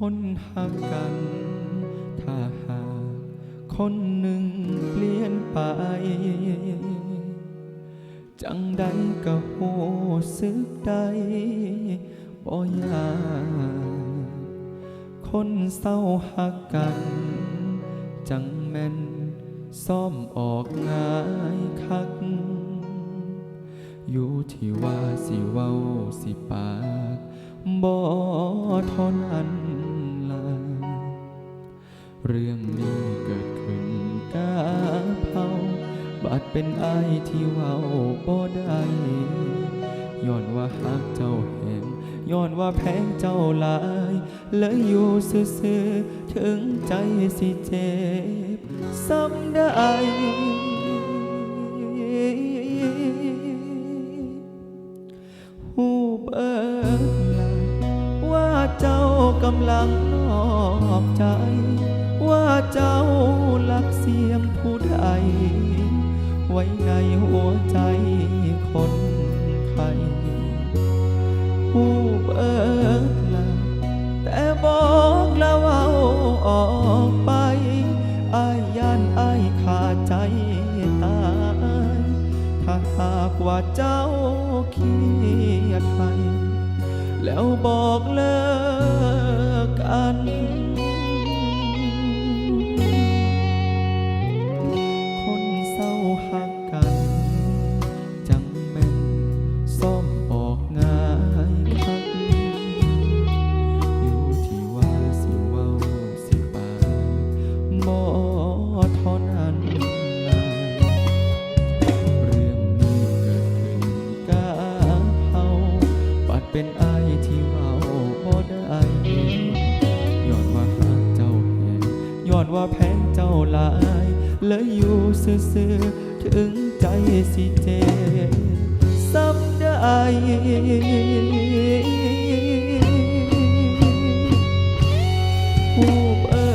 คนหักกัน ถ้าหากคนหนึ่งเปลี่ยนไป จังใดก็โหสึกได้บ่ยากคนเศร้าหักกัน จังแม่นซ่อมออกง่ายคัก เรื่องนี้เกิดขึ้นกับเฮาบัดเป็นไอที่เว้าบ่ได้ย้อนว่าฮักเจ้าแหงย้อนว่าแพงเจ้าหลายเลยอยู่ซื่อๆถึงใจสิเจ็บซ้ำได้หูเบิดละว่าเจ้ากำลังนอกใจ เจ้าลักเสียงผู้ใด ไว้ในหัวใจคนไทยหูเบิดละแต่บอกแล้วเอาออกไปอายย่านอายขาดใจตายถ้าหากว่าเจ้าเคียดไปแล้วบอกเลิกกัน เป็นไอายที่เว้าบ่ได้ย้อนว่าหักเจ้าแหงย้อนว่าแพงเจ้าหลายเลยอยู่ซื่อๆถึงใจสิเจ็บซ้ำได้ผู้เบิ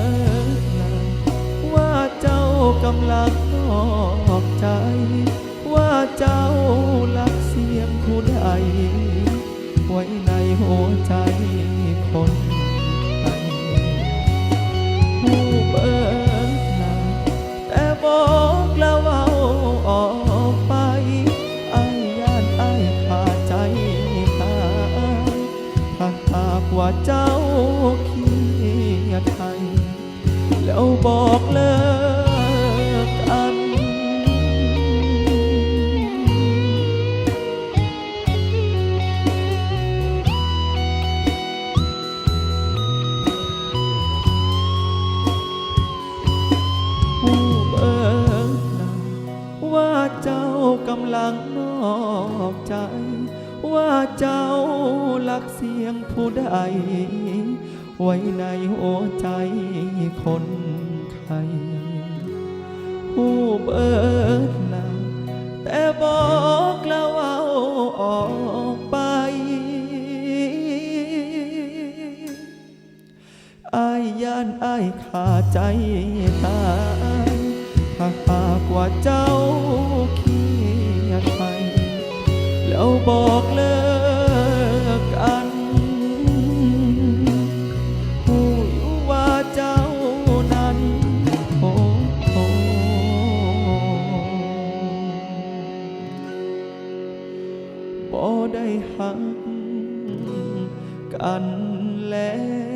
ดลาว่าเจ้ากำลังนอก ไว้ในหัวใจคนไทยผู้เบิดลาแต่บอกแล้วเอาออกไปไอ้ายย่านไอ้ายขาดใจตายถ้าหากว่าเจ้าขี้ไทยแล้วบอกเลิกาลังนอกใจ ว่าเจ้าลักเสียงผู้ใด ไว้ในหัวใจคนไทยผู้เบิดลาแต่บอกแล้วเอาออกไป อายย่านอายขาใจตายถ้าหากว่าเจ้า บอกเลิกกัน ผู้อยู่ว่าเจ้านั้นโอ้โหบ่ได้หักกันแล้ว